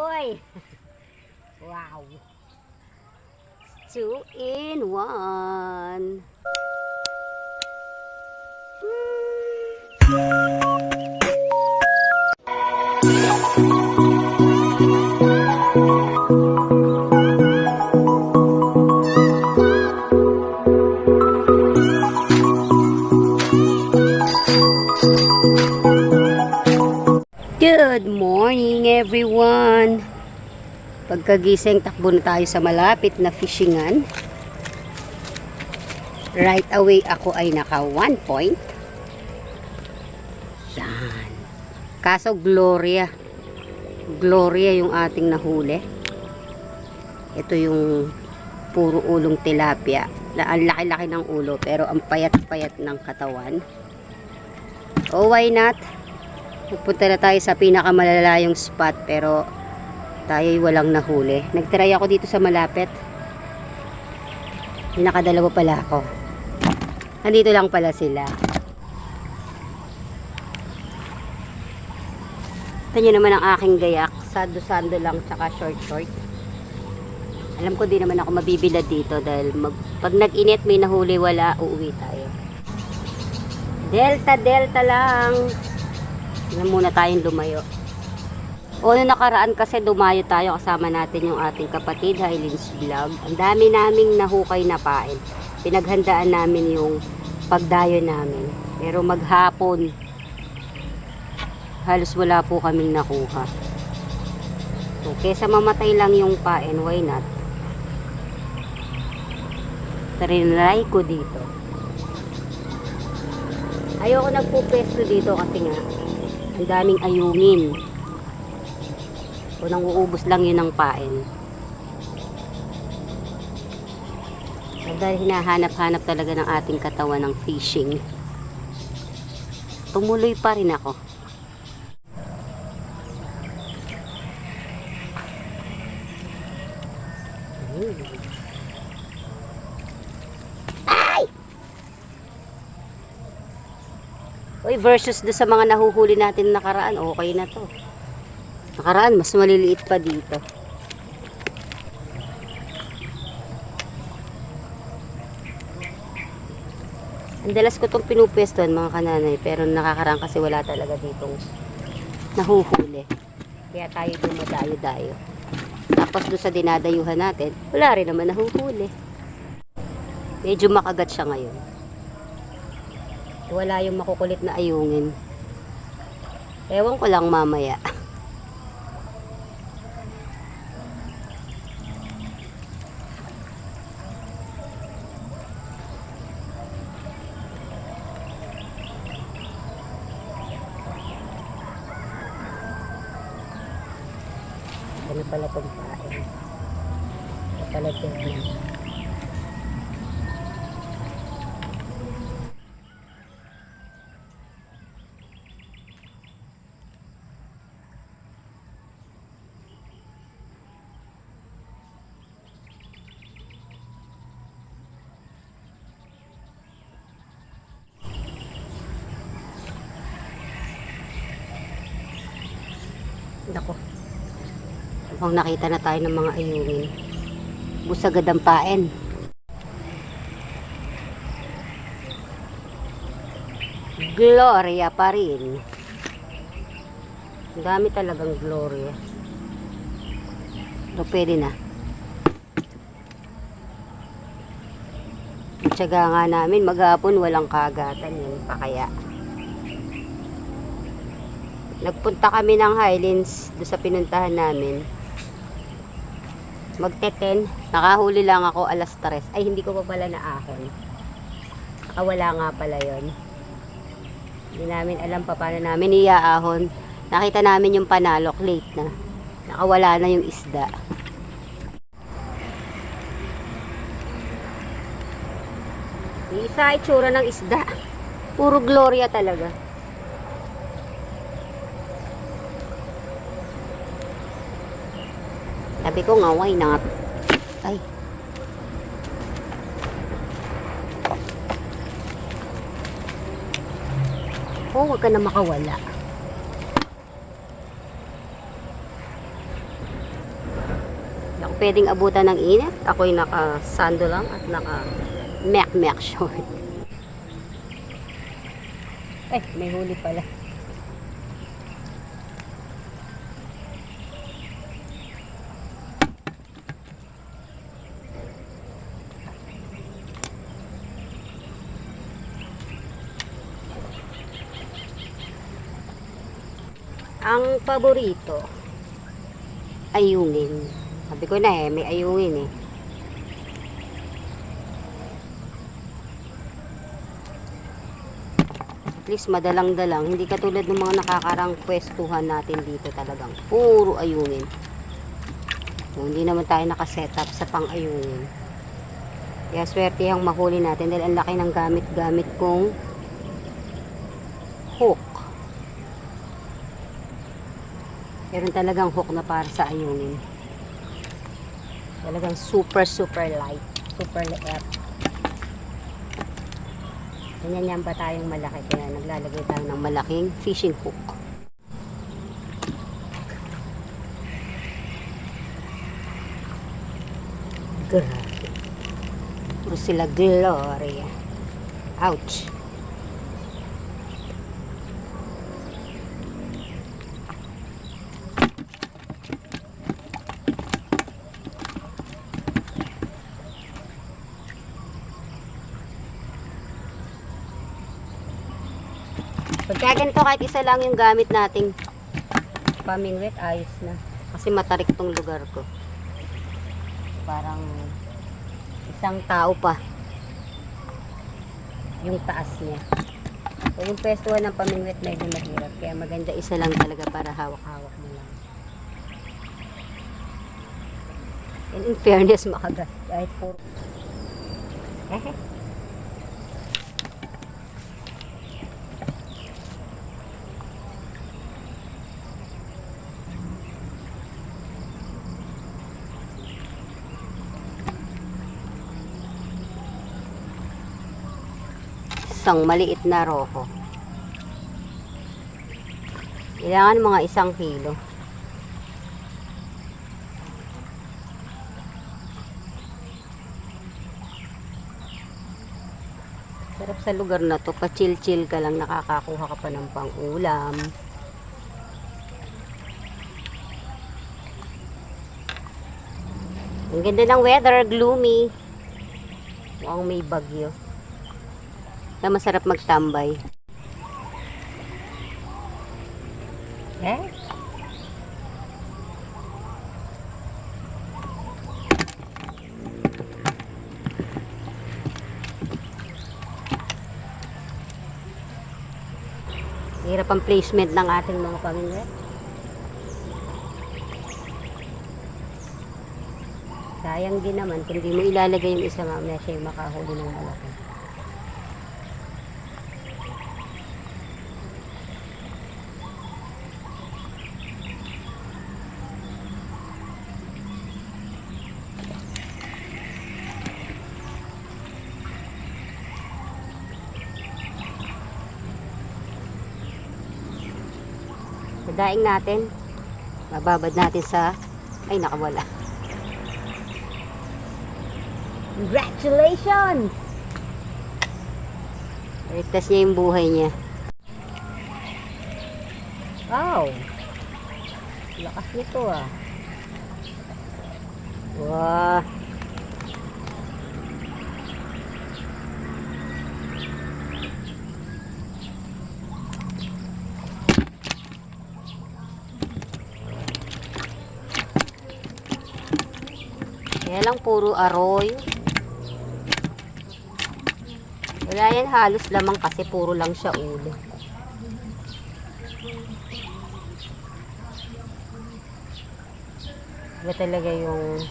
Uy! Wow! Two in one. Everyone! Pagkagising, takbo na tayo sa malapit na fishingan. Right away ako ay naka one point. Yan. Kaso Gloria. Gloria yung ating nahuli. Ito yung puro ulong tilapia. Ang laki-laki ng ulo pero ang payat-payat ng katawan. Oh, why not? Pupunta na tayo sa pinakamalalayong spot pero tayo'y walang nahuli. Nagtry ako dito sa malapit. Nakadalawa pala ako. Nandito lang pala sila. Ito naman ang aking gayak. Sando-sando lang tsaka short-short. Alam ko di naman ako mabibilad dito dahil mag, pag nag-init may nahuli wala, uuwi tayo. Delta, delta lang. Hindi muna tayong lumayo. O nung nakaraan kasi dumayo tayo kasama natin yung ating kapatid, Hylins Vlog. Ang dami naming nahukay na pain. Pinaghandaan namin yung pagdayo namin. Pero maghapon, halos wala po kaming nakuha. So, kesa mamatay lang yung pain, why not? Trinry ko dito. Ayoko nagpupesto dito kasi nga, ang daming ayungin. O nang uubos lang yun ng pain. Dahil hinahanap-hanap talaga ng ating katawan ng fishing. Tumuloy pa rin ako. Ayun. Ay! Uy, versus do sa mga nahuhuli natin nakaraan, okay na to. Nakaraan, mas maliliit pa dito. Ang dalas ko itong pinupwestuhan mga kananay, pero nakakaraan kasi wala talaga ditong nahuhuli. Kaya tayo dumadayo-dayo. Tapos doon sa dinadayuhan natin, wala rin naman nahuhuli. Medyo makagat siya ngayon. Wala yung makukulit na ayungin. Ewan ko lang mamaya. Ano pala itong pain? Ito pala ito. Nako. Mukhang nakita na tayo ng mga ayungin. Busagad ang paen. Gloria pa rin. Ang dami talagang Gloria. Pero pwede na. Tsaga nga namin, maghapon walang kagatan yun pa kaya. Nagpunta kami ng Highlands do sa pinuntahan namin. Magteten, nakahuli lang ako alas 3. Ay, hindi ko pa pala naahon. Nakawala nga pala yon. Hindi namin alam pa paano namin iaahon. Nakita namin yung panalok late na. Nakawala na yung isda. Isa itsura ng isda. Puro gloria talaga. Sabi ko nga, why not? Ay. Oh, wag ka na makawala. pwedeng abutan ng init. Ako'y naka-sando lang at naka mek-mek short. Eh, may huli pala. Ang paborito, ayungin. Sabi ko na eh, may ayungin eh. At least madalang-dalang. Hindi katulad ng mga nakakarang pwestuhan natin dito talagang. Puro ayungin. So, hindi naman tayo nakasetup sa pang-ayungin. Kaya swerte ang mahuli natin dahil ang laki ng gamit-gamit kong hook. Meron talagang hook na para sa ayungin. Talagang super, super light. Super light. Ganyan yan ba tayong malaki? Kaya naglalagay tayo ng malaking fishing hook. Grabe. Puro sila Gloria. Ouch. Kahit isa lang yung gamit nating pamingwit, ayos na. Kasi matarik tong lugar ko. Parang isang tao pa yung taas niya. So, yung pwestuhan ng pamingwit medyo mahirap. Kaya maganda isa lang talaga para hawak-hawak mo lang. And in fairness, makagat. Kahit puro. isang maliit na roko. Kailangan mga isang kilo. Sarap sa lugar na to. Pa-chill-chill ka lang. Nakakakuha ka pa ng pang-ulam. Ang ganda ng weather. Gloomy. Mukhang may bagyo na masarap magtambay. Eh? Hirap ang placement ng ating mga pamilya. Sayang din naman kung di mo ilalagay yung isa mamaya siya yung makahuli ng malaki. Sadaing natin. Mababad natin sa... Ay, nakawala. Congratulations! Itas niya yung buhay niya. Wow! Lakas nito ah. Wow! Kaya lang puro aroy. Wala yan halos lamang kasi puro lang siya ulo. Iba talaga yung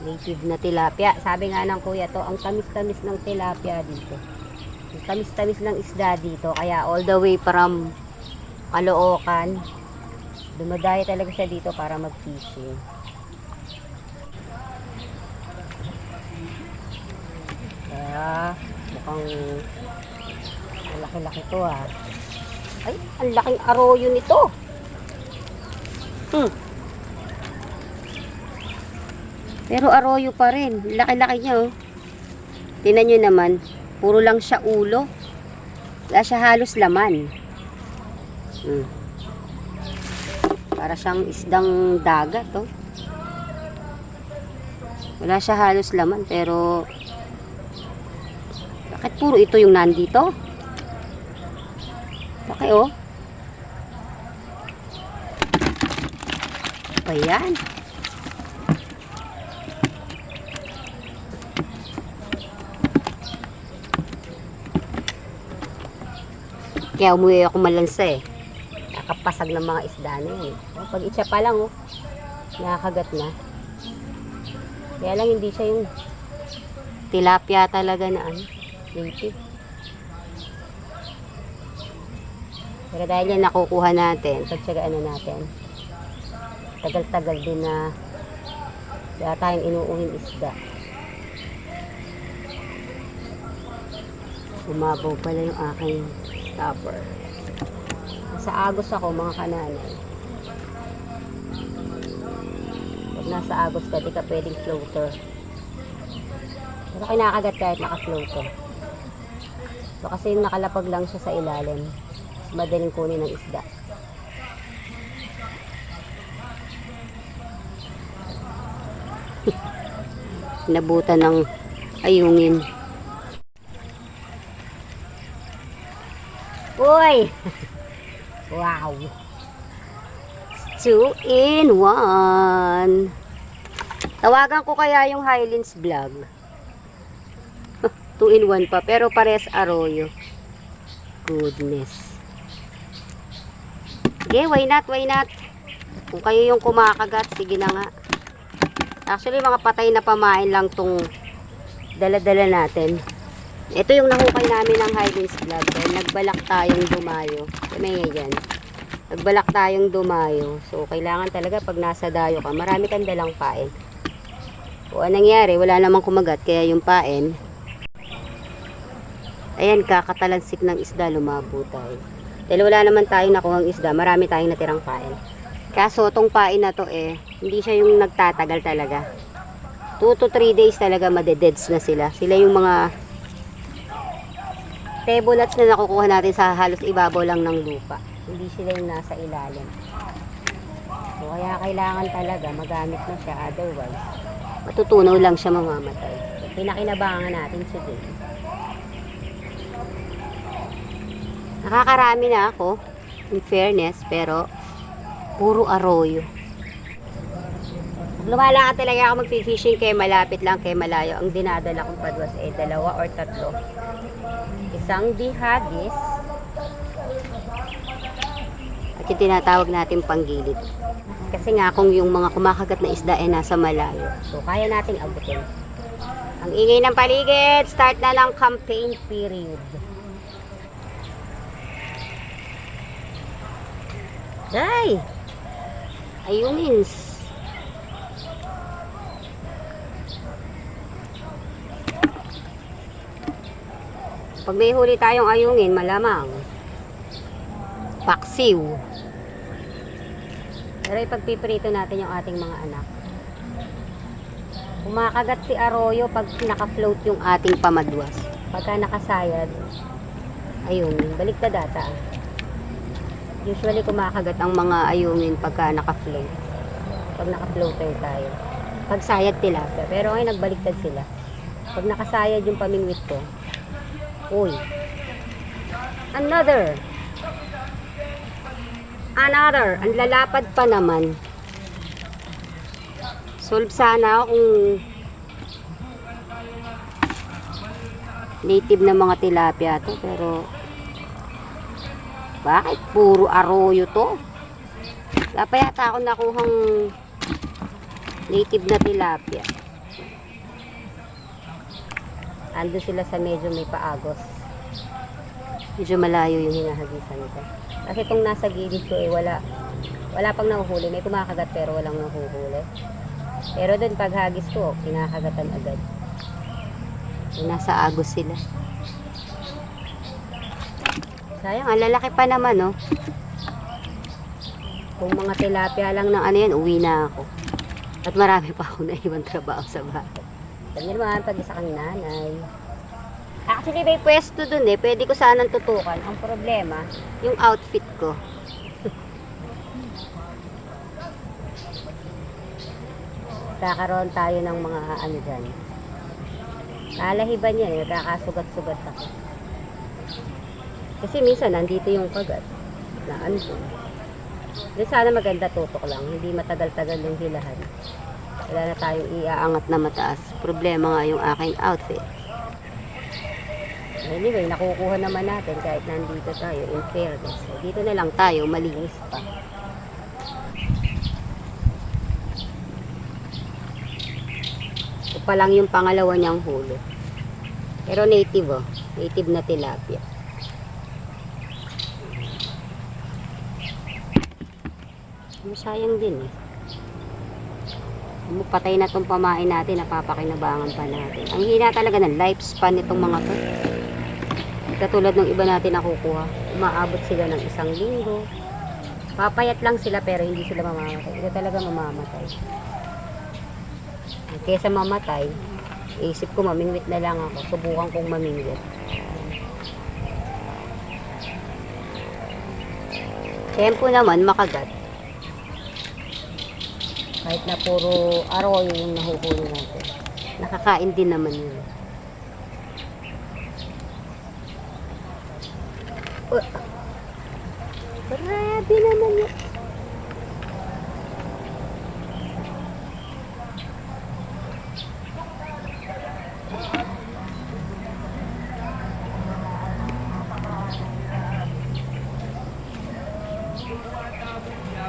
native na tilapia. Sabi nga ng kuya to, ang tamis-tamis ng tilapia dito. Ang tamis-tamis ng isda dito. Kaya all the way from Caloocan, dumadayo talaga siya dito para mag-fishing. Kaya, mukhang malaki-laki to ah. Ay, ang laking arroyo nito. Hmm. Pero arroyo pa rin. Laki-laki niya oh. Tinan nyo naman. Puro lang siya ulo. Wala siya halos laman. Hmm. Para siyang isdang dagat oh. Wala siya halos laman pero bakit puro ito yung nandito? Laki oh. Ayan. Kaya umuwi ako malansa eh. Nakapasag ng mga isda na yun. Oh, pag itsa pa lang oh. Nakakagat na. Kaya lang hindi siya yung tilapia talaga na ano. Native. Pero dahil yan nakukuha natin, pagtsagaan na natin. Tagal-tagal din na wala tayong inuuhin isda. Umabaw pala yung aking stopper. Nasa agos ako mga kananay. Pag nasa agos ka, di ka pwedeng floater. Pero kinakagat kahit naka-floater. So kasi nakalapag lang siya sa ilalim, madaling kunin ng isda. Nabutan ng ayungin. Uy! Wow! Two in one. Tawagan ko kaya yung Highlands vlog. Two in one pa. Pero pares arroyo. Goodness. Sige, why not, why not? Kung kayo yung kumakagat, sige na nga. Actually, mga patay na pamain lang tong dala-dala natin. Ito yung nahukay namin ng Highlands vlog. Dahil nagbalak tayong dumayo. May yan. Nagbalak tayong dumayo. So, kailangan talaga pag nasa dayo ka, marami kang dalang pain. O anong nangyari, wala namang kumagat. Kaya yung pain, ayan, kakatalansik ng isda, lumabo tayo. Dahil wala naman tayong nakuhang isda, marami tayong natirang pain. Kaso, tong pain na to eh, hindi siya yung nagtatagal talaga. 2 to 3 days talaga madededs na sila. Sila yung mga pebblets na nakukuha natin sa halos ibabaw lang ng lupa. Hindi sila yung nasa ilalim. So, kaya kailangan talaga magamit na siya. Otherwise, matutunaw lang siya mamamatay. Pinakinabangan natin today. Nakakarami na ako, in fairness, pero puro arroyo. Lumalakad talaga ako mag-fishing kay malapit lang kay malayo. Ang dinadala kong padwas ay dalawa or tatlo. Isang bihagis at yung tinatawag natin panggilid. Kasi nga kung yung mga kumakagat na isda ay nasa malayo. So kaya natin abutin. Ang ingay ng paligid, start na ng campaign period. Day! Ayungins. Pag may huli tayong ayungin, malamang. Paksiw. Pero ipagpiprito natin yung ating mga anak. Kumakagat si Arroyo pag naka-float yung ating pamadwas. Pagka nakasayad, ayun, baliktad data. Usually kumakagat ang mga ayungin pagka naka-float. Pag naka-floater tayo. Pag sayad tilapia. Pero ngayon nagbaliktad sila. Pag nakasayad yung pamingwit ko, uy, another, another, ang lalapad pa naman. Solve sana kung native na mga tilapia to, pero bakit puro arroyo to? Wala pa yata ako nakuhang native na tilapia. Ando sila sa medyo may paagos. Medyo malayo yung hinahagisan ko. Kasi itong nasa gilid ko eh wala wala pang nahuhuli. May kumakagat pero walang nahuhuli. Pero doon pag hagis ko, kinakagatan agad. Nasa agos sila. Sayang, ang lalaki pa naman, no? Kung mga tilapia lang ng ano yan, uwi na ako. At marami pa ako na ibang trabaho sa bahay. Sabi naman, pag isa kang nanay. Actually, may pwesto dun eh. Pwede ko sanang tutukan. Ang problema, yung outfit ko. Kakaroon tayo ng mga ano dyan. Kalahiban yan eh. Kakasugat-sugat ako. Kasi minsan, nandito yung kagat. Na ano. Di sana maganda tutok lang. Hindi matagal-tagal yung hilahan. Wala na tayong iaangat na mataas. Problema nga yung aking outfit. Anyway, nakukuha naman natin kahit nandito tayo in fairness. Dito na lang tayo, malinis pa. Ito pa lang yung pangalawa niyang huli. Pero native oh. Native na tilapia. Masayang din eh. Patay na tong pamain natin, napapakinabangan pa natin. Ang hina talaga ng lifespan nitong mga to. Katulad ng iba natin nakukuha. Umaabot sila ng isang linggo. Papayat lang sila pero hindi sila mamamatay. Ito talaga mamamatay. Kesa mamatay, isip ko mamingwit na lang ako. Subukan kong mamingwit. Tempo naman, makagat. Kahit na puro arroyo yung nahuhuli natin. Nakakain din naman yun. Uh, grabe naman yun.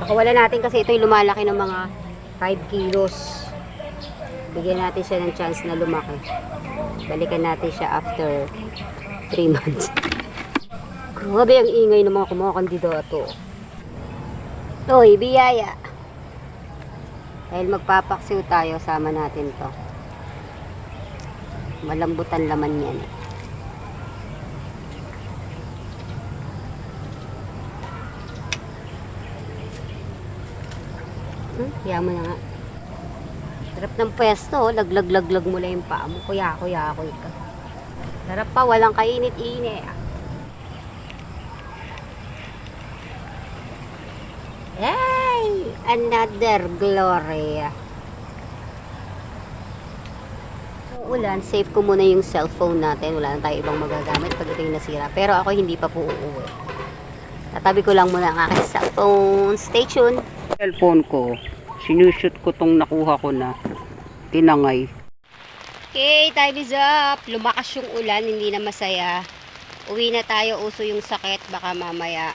Pakawala natin kasi ito'y lumalaki ng mga 5 kilos. Bigyan natin siya ng chance na lumaki. Balikan natin siya after 3 months. Grabe ang ingay ng mga kumuha kandidato. Toy, biyaya. Dahil magpapaksiw tayo, sama natin to. Malambutan laman yan. Hmm, kaya nga. Sarap ng pwesto, oh. laglag-laglag mo lang yung paa mo. Kuya, kuya, kuya ka. Sarap pa, walang kainit-init. Ay! Another glory. So, ulan, save ko muna yung cellphone natin. Wala na tayo ibang magagamit pag ito yung nasira. Pero ako hindi pa po uuwi. Tatabi ko lang muna ang aking cellphone. Stay tuned. cellphone ko, sinushoot ko tong nakuha ko na tinangay. Okay, time is up. Lumakas yung ulan, hindi na masaya. Uwi na tayo, uso yung sakit. Baka mamaya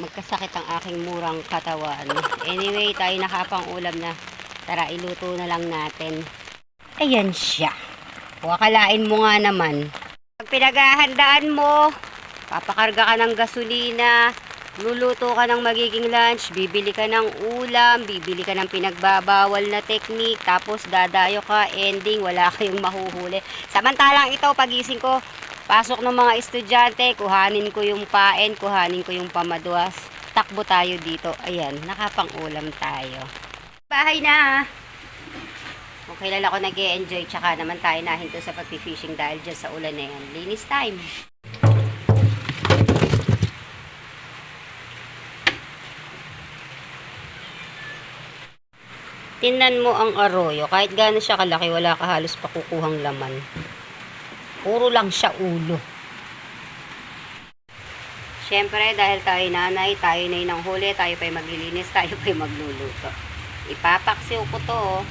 magkasakit ang aking murang katawan. Anyway, tayo nakapang ulam na. Tara, iluto na lang natin. Ayan siya. Wakalain mo nga naman. Pag mo, papakarga ka ng gasolina, luluto ka ng magiging lunch, bibili ka ng ulam, bibili ka ng pinagbabawal na technique, tapos dadayo ka, ending, wala kayong mahuhuli. Samantalang ito, pagising ko, pasok ng mga estudyante, kuhanin ko yung paen, kuhanin ko yung pamadwas. Takbo tayo dito. Ayan, nakapang-ulam tayo. Bahay na! Okay lang ako nag enjoy tsaka naman tayo nahinto sa pag-fishing dahil dyan sa ulan na yan. Linis time! Tingnan mo ang arroyo. Kahit gaano siya kalaki, wala ka halos pakukuhang laman. Puro lang siya ulo. Siyempre, dahil tayo nanay, tayo na ng huli, tayo pa'y maglilinis, tayo pa'y magluluto. Ipapaksiw ko to. oh.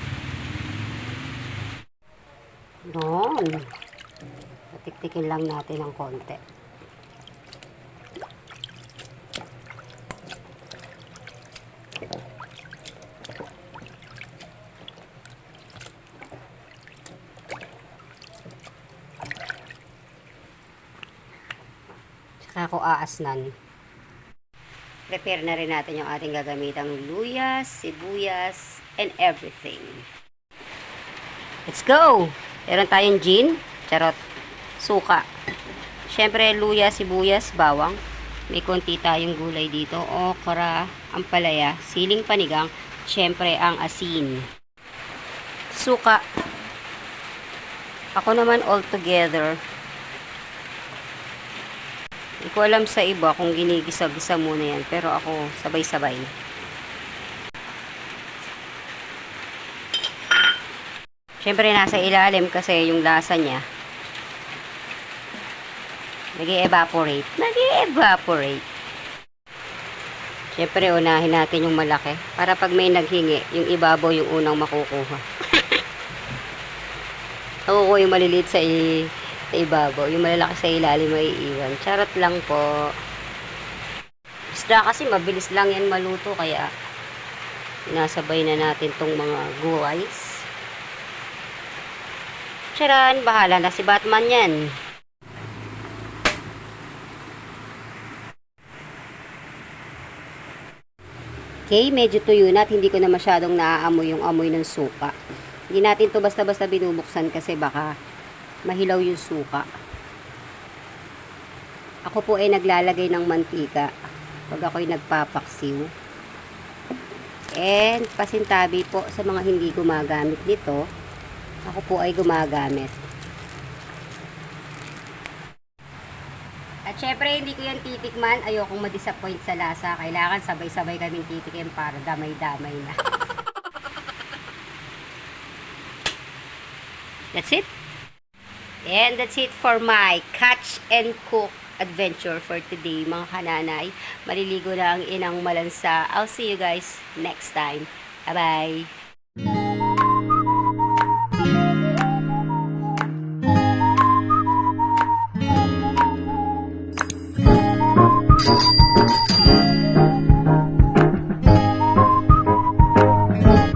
Noon. Patiktikin lang natin ng konti. Ako aasnan. Prepare na rin natin yung ating gagamitang luyas, sibuyas, and everything. Let's go! Meron tayong gin, charot, suka. Siyempre, luya, sibuyas, bawang. May konti tayong gulay dito, okra, ampalaya, siling panigang, siyempre ang asin. suka. Ako naman all together. Hindi ko alam sa iba kung ginigisa-gisa muna yan. Pero ako, sabay-sabay. Siyempre, nasa ilalim kasi yung lasa niya. Nag-evaporate. Nag-evaporate. Siyempre, unahin natin yung malaki. Para pag may naghingi, yung ibabaw yung unang makukuha. Nakukuha yung maliliit sa, i- sa ibabaw. Yung malalaki sa ilalim may iiwan. Charot lang po. Isda kasi mabilis lang yan maluto. Kaya, sinasabay na natin tong mga guys. Charan, bahala na si Batman yan. Okay, medyo tuyo na at hindi ko na masyadong naaamoy yung amoy ng suka. Hindi natin to basta-basta binubuksan kasi baka mahilaw yung suka. Ako po ay naglalagay ng mantika pag ako'y nagpapaksiw. And pasintabi po sa mga hindi gumagamit nito, ako po ay gumagamit. At syempre, hindi ko yan titikman. Ayokong ma-disappoint sa lasa. Kailangan sabay-sabay kaming titikin para damay-damay na. That's it. And that's it for my catch and cook adventure for today, mga kananay. Maliligo na ang inang malansa. I'll see you guys next time. Bye-bye.